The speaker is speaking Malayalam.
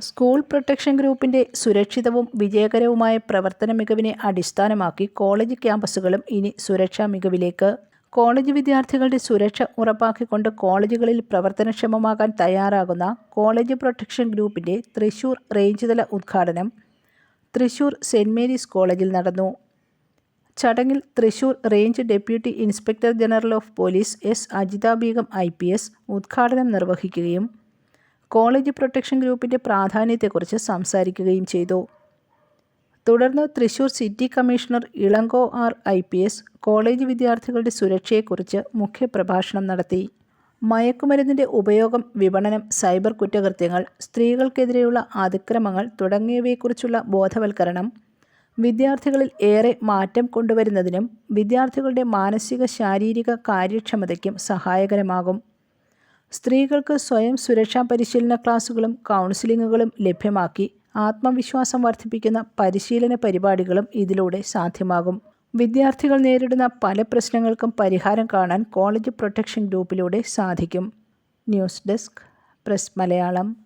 സ്കൂൾ പ്രൊട്ടക്ഷൻ ഗ്രൂപ്പിന്റെ സുരക്ഷിതവും വിജയകരവുമായ പ്രവർത്തന മികവിനെ അടിസ്ഥാനമാക്കി കോളേജ് ക്യാമ്പസുകളും ഇനി സുരക്ഷാ മികവിലേക്ക്. കോളേജ് വിദ്യാർത്ഥികളുടെ സുരക്ഷ ഉറപ്പാക്കിക്കൊണ്ട് കോളേജുകളിൽ പ്രവർത്തനക്ഷമമാകാൻ തയ്യാറാകുന്ന കോളേജ് പ്രൊട്ടക്ഷൻ ഗ്രൂപ്പിന്റെ തൃശൂർ റേഞ്ച് തല ഉദ്ഘാടനം തൃശൂർ സെന്റ് മേരീസ് കോളേജിൽ നടന്നു. ചടങ്ങിൽ Thrissur range deputy inspector general of police S Ajitha Begum I ഉദ്ഘാടനം നിർവഹിക്കുകയും കോളേജ് പ്രൊട്ടക്ഷൻ ഗ്രൂപ്പിന്റെ പ്രാധാന്യത്തെക്കുറിച്ച് സംസാരിക്കുകയും ചെയ്തു. തുടർന്ന് Thrissur city commissioner Ilango R I P S college വിദ്യാർത്ഥികളുടെ സുരക്ഷയെക്കുറിച്ച് മുഖ്യപ്രഭാഷണം നടത്തി. മയക്കുമരുന്നിന്റെ ഉപയോഗം വിപണനം സൈബർ കുറ്റകൃത്യങ്ങൾ സ്ത്രീകൾക്കെതിരെയുള്ള അതിക്രമങ്ങൾ തുടങ്ങിയവയെക്കുറിച്ചുള്ള ബോധവൽക്കരണം വിദ്യാർത്ഥികളിൽ ഏറെ മാറ്റം കൊണ്ടുവരുന്നതിനും വിദ്യാർത്ഥികളുടെ മാനസിക ശാരീരിക കാര്യക്ഷമതയ്ക്കും സഹായകരമാകും. സ്ത്രീകൾക്ക് സ്വയം സുരക്ഷാ പരിശീലന ക്ലാസുകളും കൗൺസിലിങ്ങുകളും ലഭ്യമാക്കി ആത്മവിശ്വാസം വർദ്ധിപ്പിക്കുന്ന പരിശീലന പരിപാടികളും ഇതിലൂടെ സാധ്യമാകും. വിദ്യാർത്ഥികൾ നേരിടുന്ന പല പ്രശ്നങ്ങൾക്കും പരിഹാരം കാണാൻ കോളേജ് പ്രൊട്ടക്ഷൻ ഗ്രൂപ്പിലൂടെ സാധിക്കും. News desk press Malayalam.